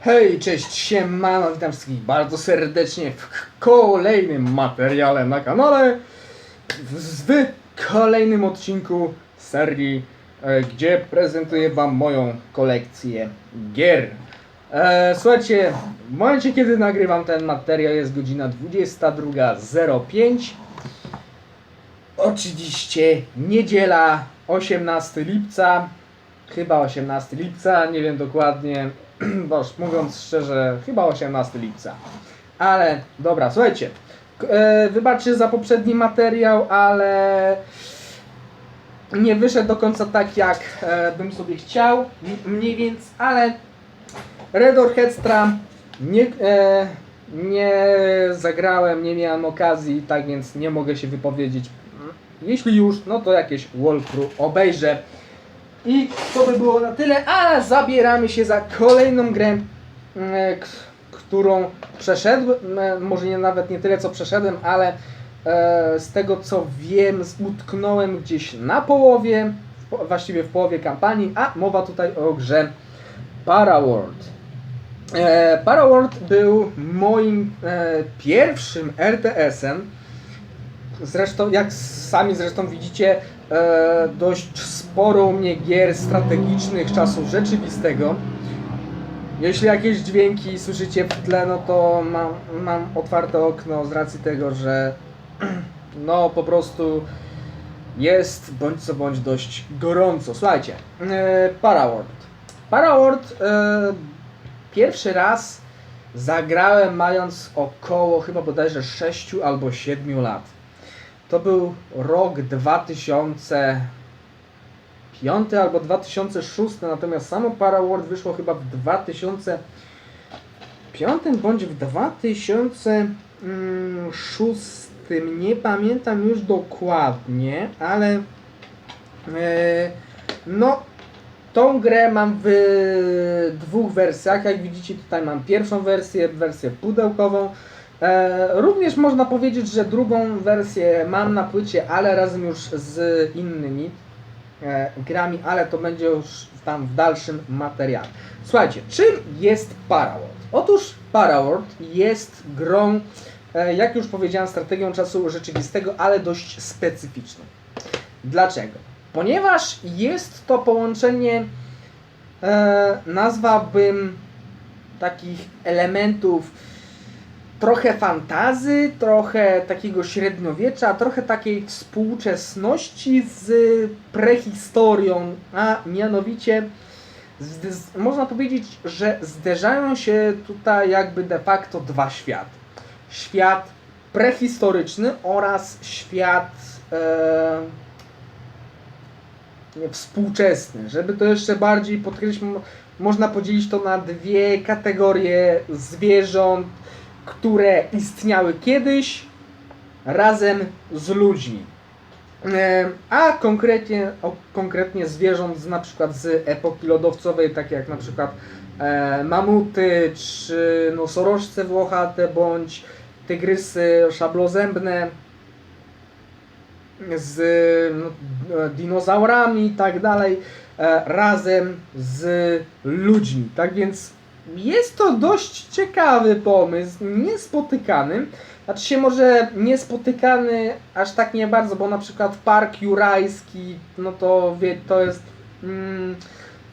Hej, cześć, siemano, witam wszystkich bardzo serdecznie w kolejnym materiale na kanale, w, w kolejnym odcinku serii, e, gdzie prezentuję wam moją kolekcję gier. E, słuchajcie, w momencie kiedy nagrywam ten materiał jest godzina 22.05 Oczywiście niedziela 18 lipca, chyba 18 lipca, nie wiem dokładnie, bo już mówiąc szczerze, chyba 18 lipca. Ale dobra, słuchajcie, e, wybaczcie za poprzedni materiał, ale nie wyszedł do końca tak jak e, bym sobie chciał, mniej więcej, ale Red Orchestra nie, e, nie zagrałem, nie miałem okazji, tak więc nie mogę się wypowiedzieć. Jeśli już, no to jakieś walkthrough obejrzę. I to by było na tyle, a zabieramy się za kolejną grę, e, k- którą przeszedłem, e, może nie nawet nie tyle co przeszedłem, ale e, z tego co wiem, utknąłem gdzieś na połowie, właściwie w połowie kampanii, a mowa tutaj o grze Paraworld. E, Paraworld był moim e, pierwszym RTS-em. Zresztą, jak sami zresztą widzicie, e, dość sporo u mnie gier strategicznych czasu rzeczywistego. Jeśli jakieś dźwięki słyszycie w tle, no to mam, mam otwarte okno z racji tego, że no po prostu jest bądź co bądź dość gorąco. Słuchajcie, e, Paraworld. Paraworld e, pierwszy raz zagrałem mając około chyba bodajże 6 albo 7 lat. To był rok 2005 albo 2006, natomiast samo Paraworld wyszło chyba w 2005 bądź w 2006. Nie pamiętam już dokładnie, ale e, no tą grę mam w dwóch wersjach. Jak widzicie, tutaj mam pierwszą wersję, wersję pudełkową. E, również można powiedzieć, że drugą wersję mam na płycie, ale razem już z innymi e, grami, ale to będzie już tam w dalszym materiale. Słuchajcie, czym jest Paraworld? Otóż Paraworld jest grą, e, jak już powiedziałem, strategią czasu rzeczywistego, ale dość specyficzną. Dlaczego? Ponieważ jest to połączenie, nazwałbym takich elementów trochę fantazy, trochę takiego średniowiecza, trochę takiej współczesności z prehistorią, a mianowicie można powiedzieć, że zderzają się tutaj jakby de facto dwa światy. Świat prehistoryczny oraz świat e, współczesny. Żeby to jeszcze bardziej podkreślić, mo- można podzielić to na dwie kategorie zwierząt, które istniały kiedyś razem z ludźmi. E, A konkretnie, konkretnie zwierząt z, na przykład z epoki lodowcowej, takie jak na przykład e, mamuty, czy nosorożce włochate, bądź tygrysy szablozębne z no, e, dinozaurami i tak dalej, razem z ludźmi. Tak więc jest to dość ciekawy pomysł, niespotykany. Znaczy się może niespotykany aż tak nie bardzo, bo na przykład Park Jurajski, no to wie, to jest mm,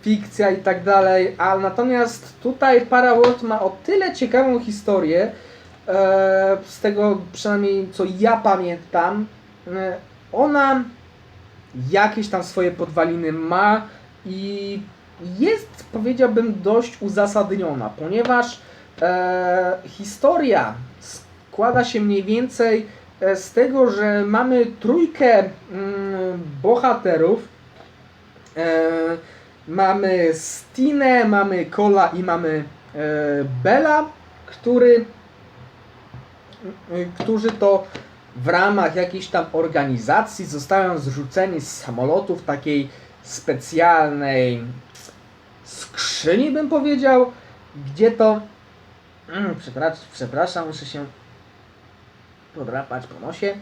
fikcja i tak dalej, a natomiast tutaj Paraworld ma o tyle ciekawą historię, e, z tego przynajmniej co ja pamiętam, e, ona jakieś tam swoje podwaliny ma i jest, powiedziałbym, dość uzasadniona, ponieważ e, historia składa się mniej więcej e, z tego, że mamy trójkę mm, bohaterów. E, mamy Stinę, mamy Kola i mamy e, Bella, który, y, którzy to w ramach jakiejś tam organizacji zostają zrzuceni z samolotów takiej specjalnej skrzyni, bym powiedział, gdzie to. Mm, przepraszam, przepraszam, muszę się podrapać po nosie.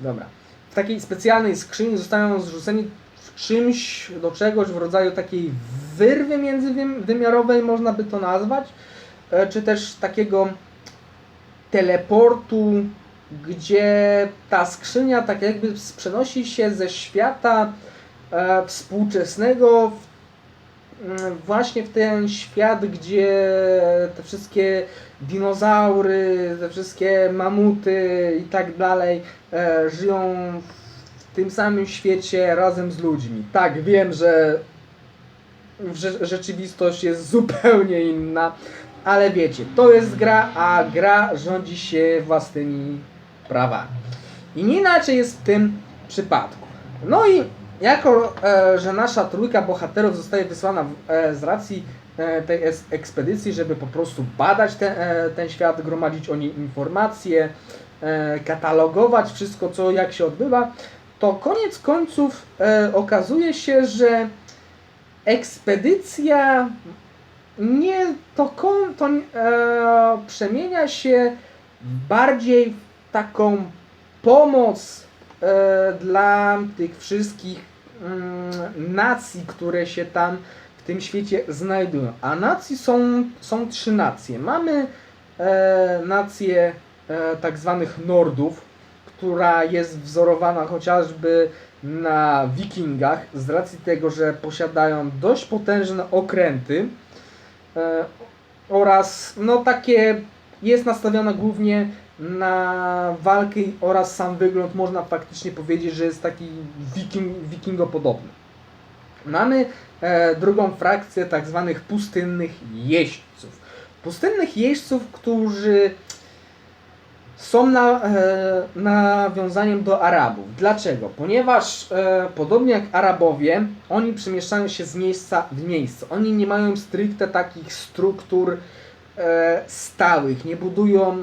Dobra. W takiej specjalnej skrzyni zostają zrzuceni w czymś do czegoś w rodzaju takiej wyrwy międzywymiarowej, można by to nazwać. e, czy też takiego teleportu, gdzie ta skrzynia tak jakby przenosi się ze świata e, współczesnego w, właśnie w ten świat, gdzie te wszystkie dinozaury, te wszystkie mamuty i tak dalej e, żyją w tym samym świecie razem z ludźmi. Tak, wiem, że rzeczywistość jest zupełnie inna, ale wiecie, to jest gra, a gra rządzi się własnymi prawami. I nie inaczej jest w tym przypadku. No i jako, e, że nasza trójka bohaterów zostaje wysłana e, z racji e, tej ekspedycji, żeby po prostu badać te, e, ten świat, gromadzić o nim informacje, katalogować wszystko, co jak się odbywa, to koniec końców okazuje się, że ekspedycja nie to, kon, to e, przemienia się bardziej w taką pomoc dla tych wszystkich mm, nacji, które się tam w tym świecie znajdują. A nacji są, są trzy nacje. Mamy e, nację e, tak zwanych Nordów, która jest wzorowana chociażby na Wikingach, z racji tego, że posiadają dość potężne okręty e, oraz no takie jest nastawiona głównie na walkę oraz sam wygląd można faktycznie powiedzieć, że jest taki wiking, wikingopodobny. Mamy e, drugą frakcję tak zwanych pustynnych jeźdźców. Pustynnych jeźdźców, którzy są na, e, nawiązaniem do Arabów. Dlaczego? Ponieważ e, podobnie jak Arabowie, oni przemieszczają się z miejsca w miejsce. Oni nie mają stricte takich struktur stałych, nie budują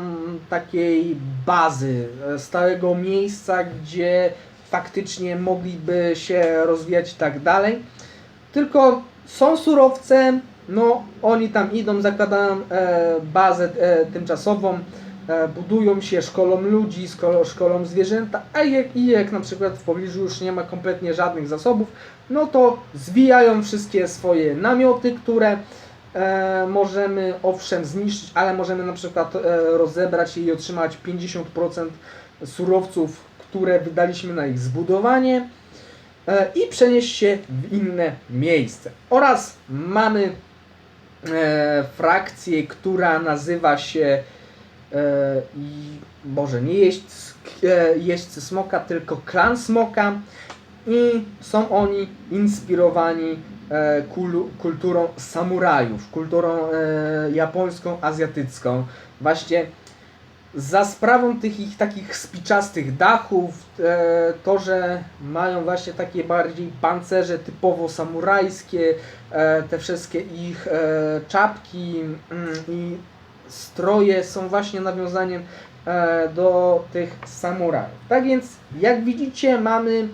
takiej bazy, e, stałego miejsca, gdzie faktycznie mogliby się rozwijać i tak dalej. Tylko są surowce, no oni tam idą, zakładają e, bazę e, tymczasową, e, budują się, szkolą ludzi, szkolą zwierzęta, a jak, i jak na przykład w pobliżu już nie ma kompletnie żadnych zasobów, no to zwijają wszystkie swoje namioty, które e, możemy owszem zniszczyć, ale możemy na przykład e, rozebrać i otrzymać 50% surowców, które wydaliśmy na ich zbudowanie e, i przenieść się w inne miejsce. Oraz mamy e, frakcję, która nazywa się e, i, Boże, nie jeźdźcy, e, jeźdźcy smoka, tylko klan smoka i są oni inspirowani e, kulturą samurajów, kulturą e, japońską, azjatycką. Właśnie za sprawą tych ich takich spiczastych dachów, e, to, że mają właśnie takie bardziej pancerze typowo samurajskie, te wszystkie ich czapki mm, i stroje są właśnie nawiązaniem do tych samurajów. Tak więc, jak widzicie, mamy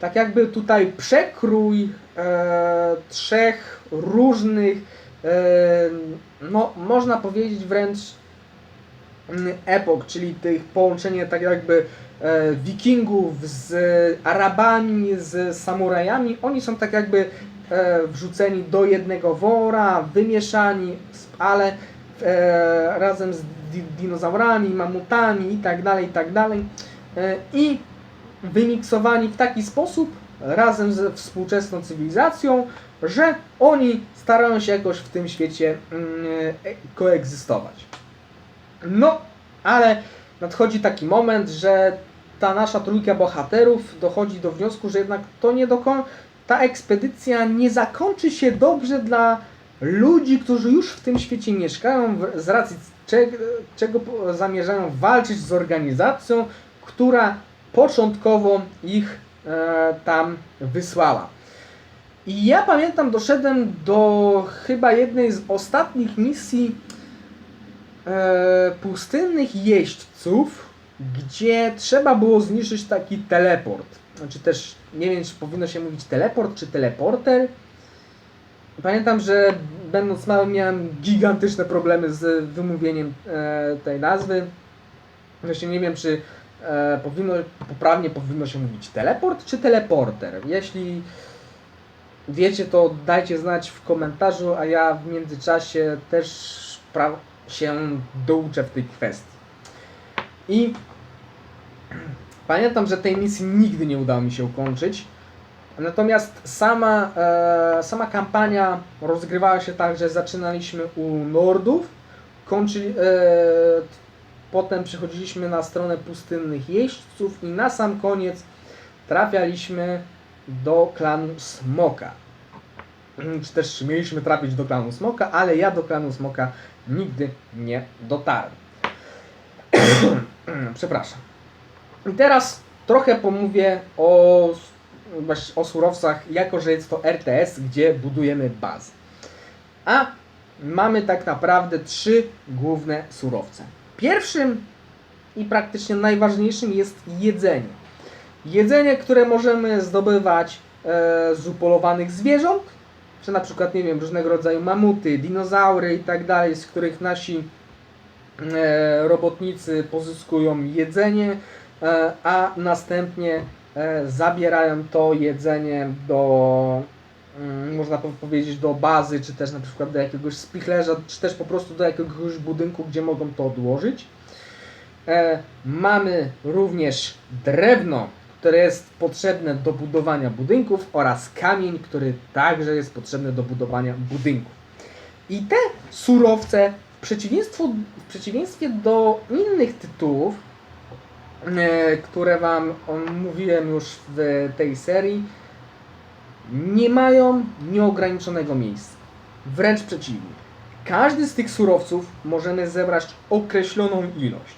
tak jakby tutaj przekrój e, trzech różnych, e, no można powiedzieć wręcz mm, epok, czyli tych połączenie tak jakby e, wikingów z Arabami, z samurajami. Oni są tak jakby e, wrzuceni do jednego wora, wymieszani, ale e, razem z di dinozaurami, mamutami i tak dalej, i tak dalej. E, I wymiksowani w taki sposób razem ze współczesną cywilizacją, że oni starają się jakoś w tym świecie mm, koegzystować. No, ale nadchodzi taki moment, że ta nasza trójka bohaterów dochodzi do wniosku, że jednak to nie dokon... ta ekspedycja nie zakończy się dobrze dla ludzi, którzy już w tym świecie mieszkają, z racji czego, zamierzają walczyć z organizacją, która początkowo ich e, tam wysłała. I ja pamiętam, doszedłem do chyba jednej z ostatnich misji e, pustynnych jeźdźców, gdzie trzeba było zniszczyć taki teleport. Znaczy też nie wiem, czy powinno się mówić teleport, czy teleporter. Pamiętam, że będąc mały miałem gigantyczne problemy z wymówieniem e, tej nazwy. Właśnie nie wiem, czy e, powinno, poprawnie powinno się mówić teleport, czy teleporter. Jeśli wiecie, to dajcie znać w komentarzu, a ja w międzyczasie też się douczę w tej kwestii. I pamiętam, że tej misji nigdy nie udało mi się ukończyć. Natomiast sama, e, sama kampania rozgrywała się tak, że zaczynaliśmy u Nordów, kończyli, e, potem przechodziliśmy na stronę pustynnych jeźdźców i na sam koniec trafialiśmy do klanu Smoka. Czy też mieliśmy trafić do klanu Smoka, ale ja do klanu Smoka nigdy nie dotarłem. Przepraszam. I teraz trochę pomówię o, o surowcach, jako że jest to RTS, gdzie budujemy bazę. A mamy tak naprawdę trzy główne surowce. Pierwszym i praktycznie najważniejszym jest jedzenie. Jedzenie, które możemy zdobywać e, z upolowanych zwierząt, czy na przykład, nie wiem, różnego rodzaju mamuty, dinozaury i tak dalej, z których nasi e, robotnicy pozyskują jedzenie, e, a następnie zabierają to jedzenie do, można po- powiedzieć, do bazy, czy też na przykład do jakiegoś spichlerza, czy też po prostu do jakiegoś budynku, gdzie mogą to odłożyć. E, mamy również drewno, które jest potrzebne do budowania budynków oraz kamień, który także jest potrzebny do budowania budynków. I te surowce w, przeciwieństwo, w przeciwieństwie do innych tytułów, e, które Wam mówiłem już w tej serii, nie mają nieograniczonego miejsca. Wręcz przeciwnie. Każdy z tych surowców możemy zebrać określoną ilość.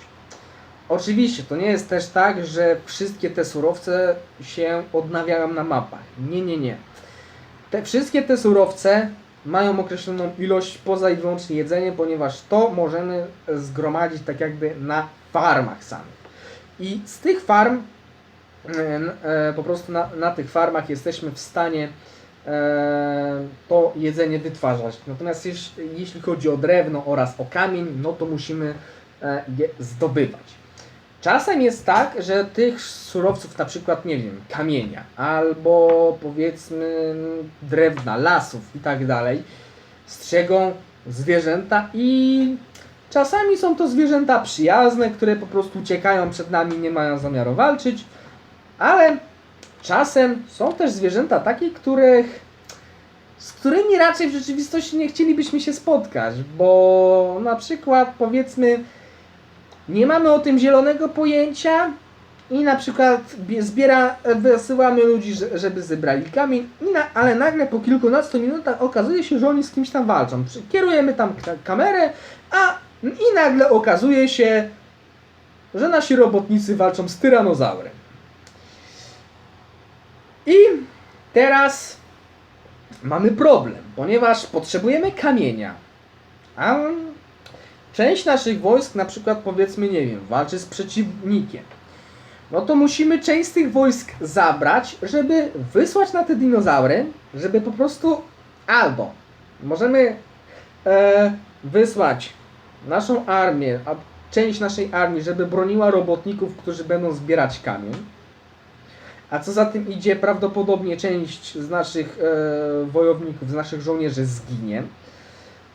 Oczywiście, to nie jest też tak, że wszystkie te surowce się odnawiają na mapach. Nie, nie, nie. Te wszystkie te surowce mają określoną ilość poza i wyłącznie jedzenie, ponieważ to możemy zgromadzić tak jakby na farmach samych. I z tych farm, po prostu na, na tych farmach jesteśmy w stanie e, to jedzenie wytwarzać. Natomiast jeś, jeśli chodzi o drewno oraz o kamień, no to musimy e, je zdobywać. Czasem jest tak, że tych surowców, na przykład, nie wiem, kamienia, albo powiedzmy drewna, lasów i tak dalej, strzegą zwierzęta i czasami są to zwierzęta przyjazne, które po prostu uciekają przed nami, nie mają zamiaru walczyć, ale czasem są też zwierzęta takie, których z którymi raczej w rzeczywistości nie chcielibyśmy się spotkać, bo na przykład powiedzmy nie mamy o tym zielonego pojęcia i na przykład bie- zbiera, wysyłamy ludzi, że- żeby zebrali kamień, na, ale nagle po kilkunastu minutach okazuje się, że oni z kimś tam walczą. Kierujemy tam ka- kamerę, a i nagle okazuje się, że nasi robotnicy walczą z tyranozaurem. I teraz mamy problem, ponieważ potrzebujemy kamienia, a część naszych wojsk, na przykład powiedzmy, nie wiem, walczy z przeciwnikiem, no to musimy część z tych wojsk zabrać, żeby wysłać na te dinozaury, żeby po prostu albo możemy e, wysłać naszą armię, a część naszej armii, żeby broniła robotników, którzy będą zbierać kamień. A co za tym idzie, prawdopodobnie część z naszych e, wojowników, z naszych żołnierzy zginie.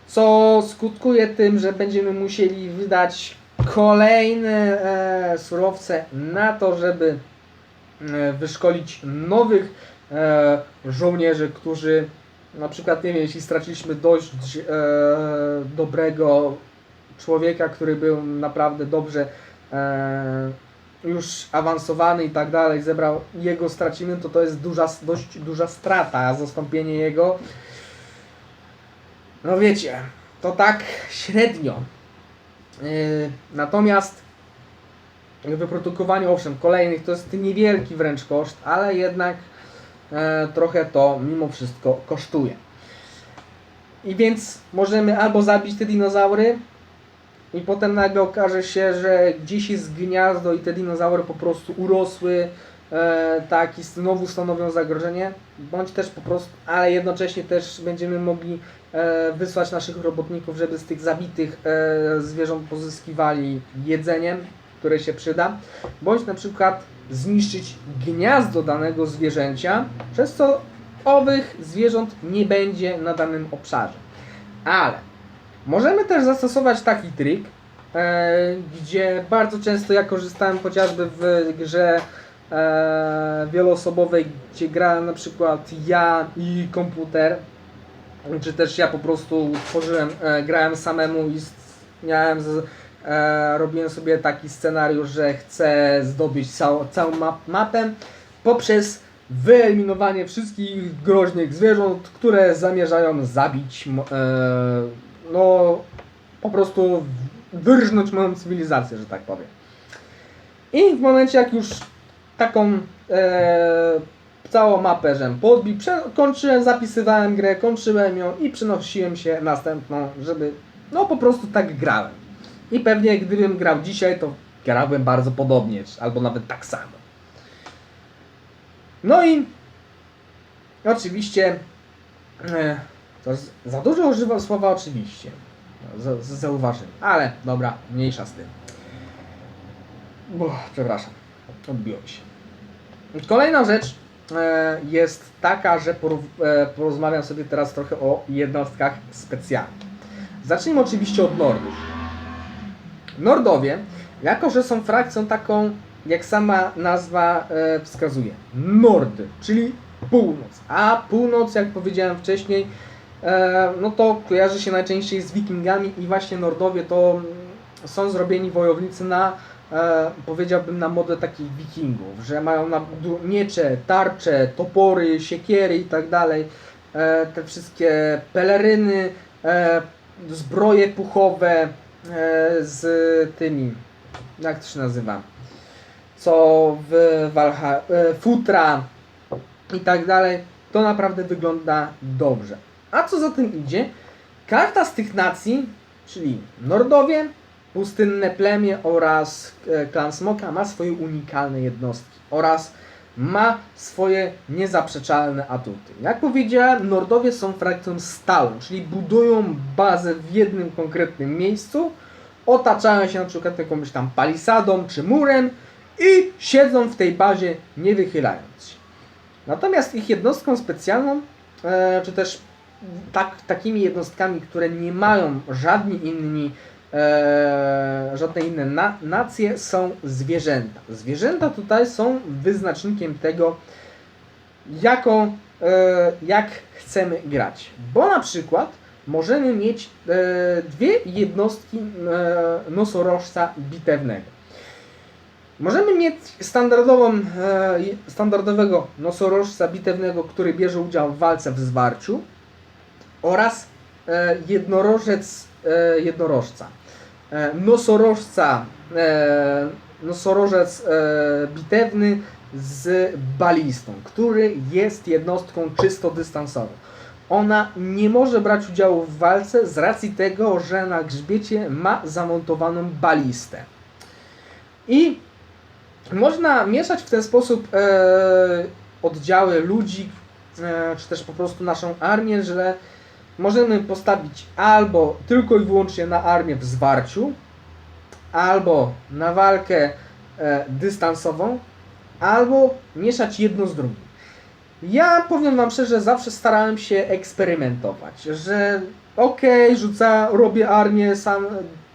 Co skutkuje tym, że będziemy musieli wydać kolejne e, surowce na to, żeby e, wyszkolić nowych e, żołnierzy, którzy na przykład, nie wiem, jeśli straciliśmy dość e, dobrego człowieka, który był naprawdę dobrze e, już awansowany i tak dalej, zebrał, jego stracimy, to to jest duża, dość duża strata, zastąpienie jego no wiecie, to tak średnio. Yy, natomiast wyprodukowanie, owszem, kolejnych to jest niewielki wręcz koszt, ale jednak e, trochę to mimo wszystko kosztuje. I więc możemy albo zabić te dinozaury i potem nagle okaże się, że gdzieś jest gniazdo i te dinozaury po prostu urosły, e, tak i znowu stanowią zagrożenie, bądź też po prostu, ale jednocześnie też będziemy mogli e, wysłać naszych robotników, żeby z tych zabitych e, zwierząt pozyskiwali jedzenie, które się przyda, bądź na przykład zniszczyć gniazdo danego zwierzęcia, przez co owych zwierząt nie będzie na danym obszarze. Ale możemy też zastosować taki trik, e, gdzie bardzo często ja korzystałem chociażby w grze e, wieloosobowej, gdzie grałem na przykład ja i komputer, czy też ja po prostu tworzyłem, e, grałem samemu i miałem z, robiłem sobie taki scenariusz, że chcę zdobyć cał, całą map, mapę poprzez wyeliminowanie wszystkich groźnych zwierząt, które zamierzają zabić, e, no po prostu wyrżnąć moją cywilizację, że tak powiem. I w momencie jak już taką e, całą mapę, żem podbił, kończyłem, zapisywałem grę, kończyłem ją i przenosiłem się następną, żeby, no po prostu tak grałem. I pewnie gdybym grał dzisiaj, to grałbym bardzo podobnie, albo nawet tak samo. No i oczywiście e, to za dużo używam słowa oczywiście. Z, zauważyłem, ale dobra, mniejsza z tym. Uff, przepraszam, odbiło mi się. Kolejna rzecz e, jest taka, że porów- e, porozmawiam sobie teraz trochę o jednostkach specjalnych. Zacznijmy oczywiście od Nordów. Nordowie, jako że są frakcją taką, jak sama nazwa e, wskazuje, Nordy, czyli północ. A północ, jak powiedziałem wcześniej, no to kojarzy się najczęściej z Wikingami i właśnie Nordowie to są zrobieni wojownicy na e, powiedziałbym na modę takich wikingów, że mają na miecze, tarcze, topory, siekiery i tak dalej. E, te wszystkie peleryny, e, zbroje puchowe e, z tymi, jak to się nazywa, co w Walha, e, futra i tak dalej. To naprawdę wygląda dobrze. A co za tym idzie? Każda z tych nacji, czyli Nordowie, Pustynne plemię oraz e, klan Smoka ma swoje unikalne jednostki oraz ma swoje niezaprzeczalne atuty. Jak powiedziałem, Nordowie są frakcją stałą, czyli budują bazę w jednym konkretnym miejscu, otaczają się na przykład jakąś tam palisadą czy murem i siedzą w tej bazie nie wychylając się. Natomiast ich jednostką specjalną, e, czy też tak, takimi jednostkami, które nie mają żadni inni e, żadne inne na, nacje są zwierzęta. Zwierzęta tutaj są wyznacznikiem tego, jako, e, jak chcemy grać. Bo na przykład możemy mieć e, dwie jednostki e, nosorożca bitewnego. Możemy mieć standardową, e, standardowego nosorożca bitewnego, który bierze udział w walce w zwarciu oraz e, jednorożec e, jednorożca. E, nosorożca, nosorożec bitewny z balistą, który jest jednostką czysto dystansową. Ona nie może brać udziału w walce z racji tego, że na grzbiecie ma zamontowaną balistę. I można mieszać w ten sposób oddziały ludzi, czy też po prostu naszą armię, że możemy postawić albo tylko i wyłącznie na armię w zwarciu, albo na walkę e, dystansową, albo mieszać jedno z drugim. Ja powiem Wam szczerze, zawsze starałem się eksperymentować, że okej, rzuca, robię armię sam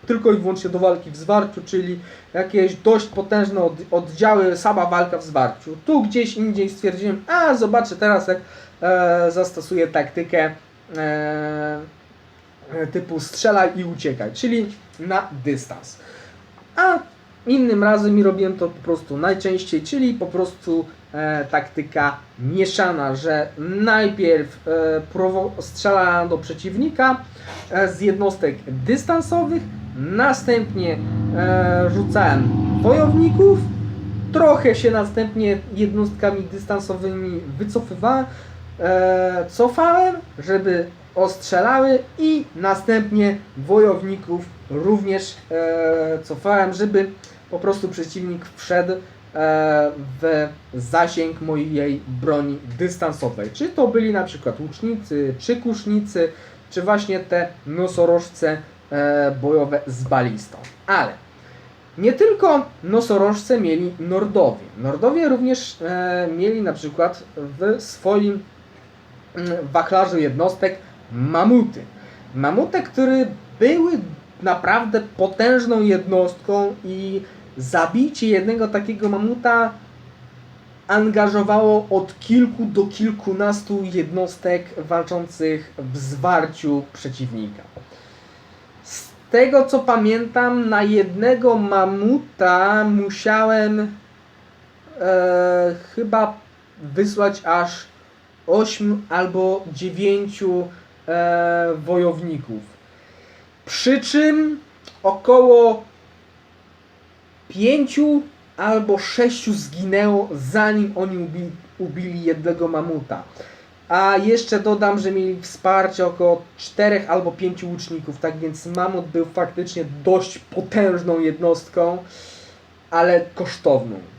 tylko i wyłącznie do walki w zwarciu, czyli jakieś dość potężne od, oddziały, sama walka w zwarciu. Tu gdzieś indziej stwierdziłem, a zobaczę teraz jak e, zastosuję taktykę typu strzelaj i uciekaj, czyli na dystans. A innym razem i robiłem to po prostu najczęściej, czyli po prostu e, taktyka mieszana, że najpierw e, strzelałem do przeciwnika e, z jednostek dystansowych, następnie e, rzucałem wojowników, trochę się następnie jednostkami dystansowymi wycofywałem, e, cofałem, żeby ostrzelały i następnie wojowników również e, cofałem, żeby po prostu przeciwnik wszedł e, w zasięg mojej broni dystansowej. Czy to byli na przykład łucznicy, czy kusznicy, czy właśnie te nosorożce e, bojowe z balistą. Ale nie tylko nosorożce mieli Nordowie. Nordowie również e, mieli na przykład w swoim wachlarzu jednostek mamuty. Mamuty, które były naprawdę potężną jednostką i zabicie jednego takiego mamuta angażowało od kilku do kilkunastu jednostek walczących w zwarciu przeciwnika. Z tego co pamiętam, na jednego mamuta musiałem e, chyba wysłać aż 8 albo 9 e, wojowników. Przy czym około 5 albo 6 zginęło zanim oni ubili, ubili jednego mamuta. A jeszcze dodam, że mieli wsparcie około 4 albo 5 łuczników, tak więc mamut był faktycznie dość potężną jednostką, ale kosztowną.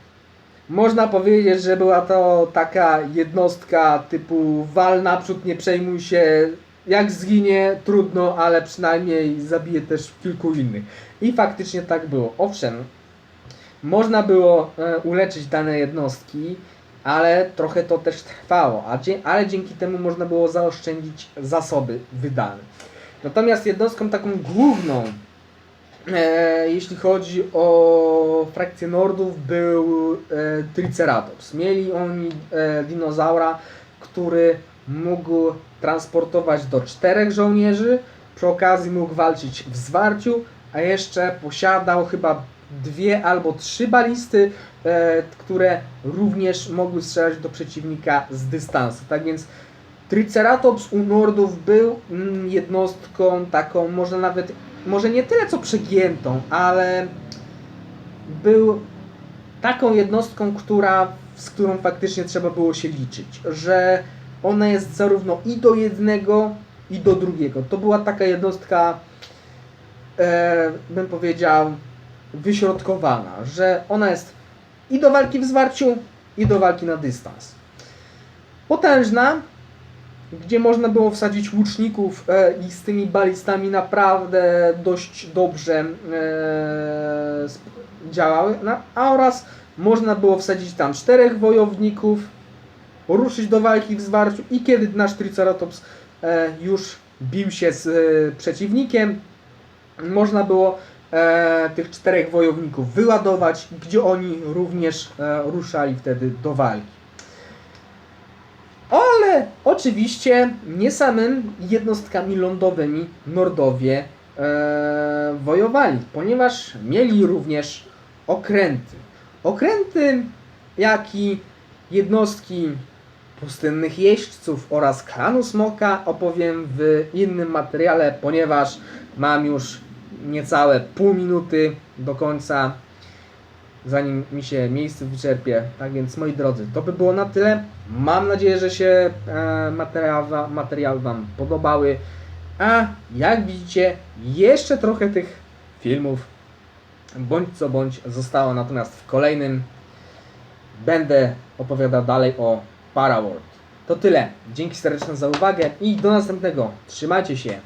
Można powiedzieć, że była to taka jednostka typu wal naprzód, nie przejmuj się, jak zginie, trudno, ale przynajmniej zabije też kilku innych. I faktycznie tak było. Owszem, można było e, uleczyć dane jednostki, ale trochę to też trwało, ale dzięki temu można było zaoszczędzić zasoby wydane. Natomiast jednostką taką główną, e, jeśli chodzi o frakcję Nordów, był e, Triceratops. Mieli oni e, dinozaura, który mógł transportować do czterech żołnierzy, przy okazji mógł walczyć w zwarciu, a jeszcze posiadał chyba dwie albo trzy balisty, e, które również mogły strzelać do przeciwnika z dystansu. Tak więc Triceratops u Nordów był mm, jednostką taką, może nawet, może nie tyle co przegiętą, ale był taką jednostką, która, z którą faktycznie trzeba było się liczyć, że ona jest zarówno i do jednego, i do drugiego. To była taka jednostka, e, bym powiedział, wyśrodkowana, że ona jest i do walki w zwarciu, i do walki na dystans. Potężna, gdzie można było wsadzić łuczników e, i z tymi balistami naprawdę dość dobrze e, działały, no, a oraz można było wsadzić tam czterech wojowników, ruszyć do walki w zwarciu i kiedy nasz Triceratops e, już bił się z przeciwnikiem, można było tych czterech wojowników wyładować, gdzie oni również ruszali wtedy do walki. Ale oczywiście nie samym jednostkami lądowymi Nordowie e, wojowali, ponieważ mieli również okręty. Okręty, jak i jednostki pustynnych jeźdźców oraz klanu smoka opowiem w innym materiale, ponieważ mam już niecałe pół minuty do końca, zanim mi się miejsce wyczerpie. Tak więc moi drodzy, to by było na tyle. Mam nadzieję, że się e, materiał, materiały Wam podobały. A jak widzicie, jeszcze trochę tych filmów bądź co bądź zostało, natomiast w kolejnym będę opowiadał dalej o Paraworld. To tyle. Dzięki serdeczne za uwagę i do następnego. Trzymajcie się.